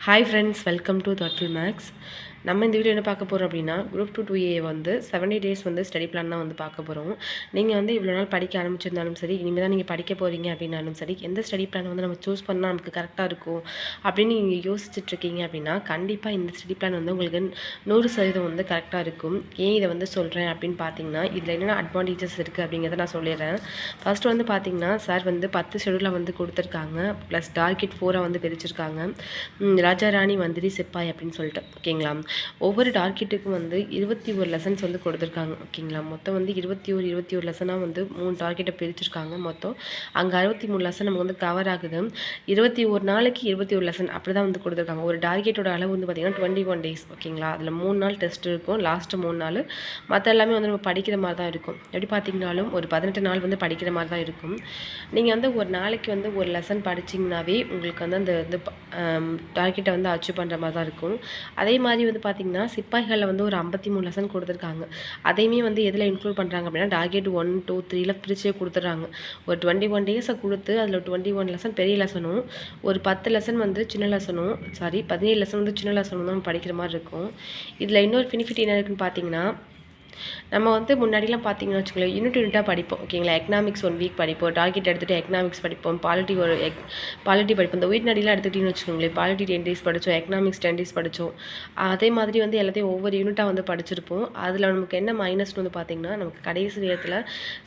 Hi friends welcome to தட்ஃபில் மேக்ஸ் நம்ம இந்த வீடியோ என்ன பார்க்க போகிறோம் அப்படின்னா குரூப் டூ டூ ஏ வந்து செவன்டி டேஸ் வந்து ஸ்டடி பிளான் தான் வந்து பார்க்க போகிறோம் நீங்கள் வந்து இவ்வளோ நாள் படிக்க ஆரம்பிச்சிருந்தாலும் சரி இனிமேல் தான் நீங்கள் படிக்க போகிறீங்க அப்படின்னாலும் சரி எந்த ஸ்டடி பிளான் வந்து நம்ம சூஸ் பண்ணால் நமக்கு கரெக்டாக இருக்கும் அப்படின்னு நீங்கள் யோசிச்சுட்ருக்கீங்க அப்படின்னா கண்டிப்பாக இந்த ஸ்டடி பிளான் வந்து உங்களுக்கு நூறு சதவீதம் வந்து கரெக்டாக இருக்கும். ஏன் இதை வந்து சொல்கிறேன் அப்படின்னு பார்த்தீங்கன்னா இதில் என்னென்ன அட்வான்டேஜஸ் இருக்குது அப்படிங்கிறத நான் சொல்லிடுறேன். ஃபஸ்ட்டு வந்து பார்த்தீங்கன்னா சார் வந்து பத்து ஷெடியூலில் வந்து கொடுத்துருக்காங்க. ப்ளஸ் டார்கெட் ஃபோராக வந்து பிரிச்சிருக்காங்க. ராஜா ராணி மந்திரி சிப்பாய் அப்படின்னு சொல்லிட்டு ஓகேங்களா ஒவ்வொரு டார்கெட்டுக்கும் வந்து இருபத்தி ஒரு லெசன்ஸ் வந்து கொடுத்துருக்காங்க ஓகேங்களா? மொத்தம் வந்து இருபத்தி ஒரு இருபத்தி ஒரு லெசனாக வந்து மூணு டார்கெட்டை பிரிச்சிருக்காங்க மொத்தம். அங்கே அறுபத்தி மூணு லெசன் நமக்கு வந்து கவர் ஆகுது. இருபத்தி ஒரு நாளைக்கு இருபத்தி ஒரு லெசன் அப்படி தான் வந்து கொடுத்துருக்காங்க. ஒரு டார்கெட்டோட அளவு வந்து பார்த்திங்கன்னா டுவெண்ட்டி ஒன் டேஸ் ஓகேங்களா? அதில் மூணு நாள் டெஸ்ட் இருக்கும் லாஸ்ட்டு மூணு நாள். மற்ற எல்லாமே வந்து நம்ம படிக்கிற மாதிரி தான் இருக்கும். எப்படி பார்த்தீங்கனாலும் ஒரு பதினெட்டு நாள் வந்து படிக்கிற மாதிரி தான் இருக்கும். நீங்கள் வந்து ஒரு நாளைக்கு வந்து ஒரு லெசன் படிச்சிங்கனாவே உங்களுக்கு வந்து அந்த இது டார்கெட்டை வந்து அச்சீவ் பண்ணுற மாதிரி தான் இருக்கும். அதே மாதிரி வந்து பார்த்திங்கன்னா சிப்பாய்களில் வந்து ஒரு ஐம்பத்தி மூணு லெசன் கொடுத்துருக்காங்க. அதையுமே வந்து எதில் இன்க்ளூட் பண்ணுறாங்க அப்படின்னா டார்கெட் ஒன் டூ த்ரீல பிரிச்சே கொடுத்துட்றாங்க. ஒரு டுவெண்ட்டி ஒன் டேஸை கொடுத்து அதில் டுவெண்ட்டி ஒன் லெசன் பெரிய லெசனும் ஒரு பத்து லெசன் வந்து சின்ன லெசனும் சாரி பதினேழு லெசன் வந்து சின்ன லெசனும் தான் படிக்கிற மாதிரி இருக்கும். இதில் இன்னொரு பெனிஃபிட் என்ன இருக்குன்னு பார்த்தீங்கன்னா நம்ம வந்து முன்னாடிலாம் பார்த்தீங்கன்னு வச்சுக்கோங்களேன் யூனிட் யூனிட்டாக படிப்போம் ஓகேங்களா எக்கனாமிக்ஸ் ஒன் வீக் படிப்போம் டார்கெட் எடுத்துகிட்டு எக்கனாமிக்ஸ் படிப்போம் பாலிட்டி ஒரு எக் பாலிட்டி படிப்போம். இந்த உயிர் நடிலாம் எடுத்துக்கிட்டிங்கன்னு வச்சுக்கோங்களேன் பாலிட்டி டென் டேஸ் படித்தோம் எக்கனாமிக்ஸ் டென் டேஸ் படித்தோம் அதே மாதிரி வந்து எல்லாத்தையும் ஒவ்வொரு யூனிட்டாக வந்து படிச்சிருப்போம். அதில் நமக்கு என்ன மைனஸ்னு வந்து பார்த்திங்கன்னா நமக்கு கடைசி நேரத்தில்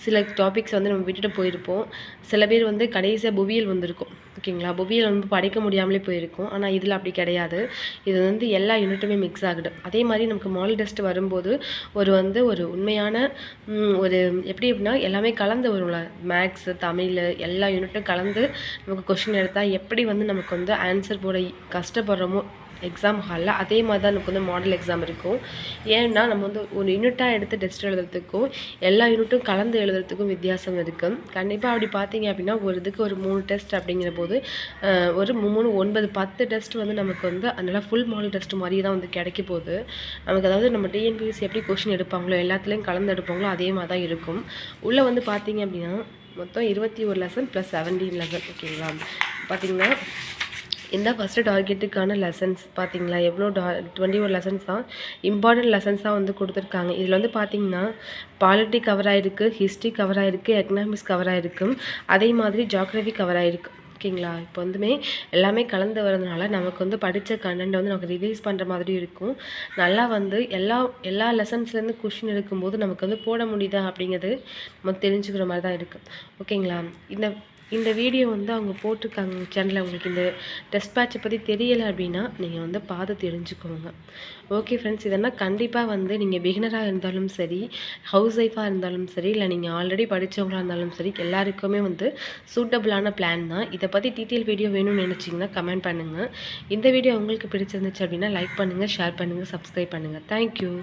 சில டாபிக்ஸ் வந்து நம்ம விட்டுட்டு போயிருப்போம். சில பேர் வந்து கடைசியாக புவியல் வந்திருக்கும். ஓகேங்களா? புவியில் வந்து படிக்க முடியாமலே போயிருக்கும். ஆனால் இதில் அப்படி கிடையாது. இது வந்து எல்லா யூனிட்டுமே மிக்ஸ் ஆகுது. அதே மாதிரி நமக்கு மால் டெஸ்ட் வரும்போது ஒரு வந்து ஒரு உண்மையான ஒரு எப்படி அப்படின்னா எல்லாமே கலந்து வரும்ல. மேக்ஸு தமிழ் எல்லா யூனிட்டும் கலந்து நமக்கு கொஷின் எடுத்தால் எப்படி வந்து நமக்கு வந்து ஆன்சர் போட கஷ்டப்படுறோமோ எக்ஸாம் ஹாலில் அதே மாதிரி தான் நமக்கு வந்து மாடல் எக்ஸாம் இருக்கும். ஏன்னா நம்ம வந்து ஒரு யூனிட்டாக எடுத்து டெஸ்ட் எழுதுறதுக்கும் எல்லா யூனிட்டும் கலந்து எழுதுறதுக்கும் வித்தியாசம் இருக்குது கண்டிப்பாக அப்படி பார்த்தீங்க அப்படின்னா ஒரு இதுக்கு ஒரு மூணு டெஸ்ட் அப்படிங்கிற போது ஒரு மூணு ஒன்பது பத்து டெஸ்ட் வந்து நமக்கு வந்து அதனால் ஃபுல் மாடல் டெஸ்ட் மாதிரி தான் வந்து கிடைக்க போகுது. நமக்கு அதாவது நம்ம டிஎன்பிஎஸ்சி எப்படி கொஷின் எடுப்பாங்களோ எல்லாத்துலேயும் கலந்து எடுப்பாங்களோ அதே மாதிரி தான் இருக்கும். உள்ளே வந்து பார்த்தீங்க அப்படின்னா மொத்தம் இருபத்தி ஒரு லெசன் ப்ளஸ் செவன்டீன் லெசன் ஓகேங்களா பார்த்தீங்கன்னா என்ன ஃபஸ்ட்டு டார்கெட்டுக்கான லெசன்ஸ் பார்த்தீங்களா எவ்வளோ டா டுவெண்ட்டி ஒன் லெசன்ஸ் தான் இம்பார்ட்டன்ட் லெசன்ஸாக வந்து கொடுத்துருக்காங்க. இதில் வந்து பார்த்தீங்கன்னா பாலிட்டி கவர் ஆகிருக்கு ஹிஸ்ட்ரி கவர் ஆகிருக்கு எக்கனாமிக்ஸ் கவர் ஆகிருக்கு அதே மாதிரி ஜாக்ரஃபி கவர் ஆகிருக்கு ஓகேங்களா? இப்போ வந்துமே எல்லாமே கலந்து வரதுனால நமக்கு வந்து படித்த கண்டென்ட் வந்து நமக்கு ரிவைஸ் பண்ணுற மாதிரி இருக்கும். நல்லா வந்து எல்லா எல்லா லெசன்ஸ்லேருந்து கொஷின் எடுக்கும்போது நமக்கு வந்து போட முடியுதா அப்படிங்கிறது நம்ம தெரிஞ்சுக்கிற மாதிரி தான் இருக்குது ஓகேங்களா? இந்த இந்த வீடியோ வந்து அவங்க போட்டிருக்காங்க சேனலில் உங்களுக்கு இந்த டெஸ்பேட்சை பற்றி தெரியலை அப்படின்னா நீங்கள் வந்து பார்த்து தெரிஞ்சுக்கோங்க. ஓகே ஃப்ரெண்ட்ஸ் இதெல்லாம் கண்டிப்பாக வந்து நீங்கள் பிகினராக இருந்தாலும் சரி ஹவுஸ் ஒய்ஃபாக இருந்தாலும் சரி இல்லை நீங்கள் ஆல்ரெடி படித்தவங்களாக இருந்தாலும் சரி எல்லாருக்குமே வந்து சூட்டபிளான பிளான் தான். இதை பற்றி டீட்டெயில் வீடியோ வேணும்னு நினச்சிங்கன்னா கமெண்ட் பண்ணுங்கள் இந்த வீடியோ உங்களுக்கு பிடிச்சிருந்துச்சு அப்படின்னா லைக் பண்ணுங்கள் ஷேர் பண்ணுங்கள் சப்ஸ்கிரைப் பண்ணுங்கள் தேங்க்யூ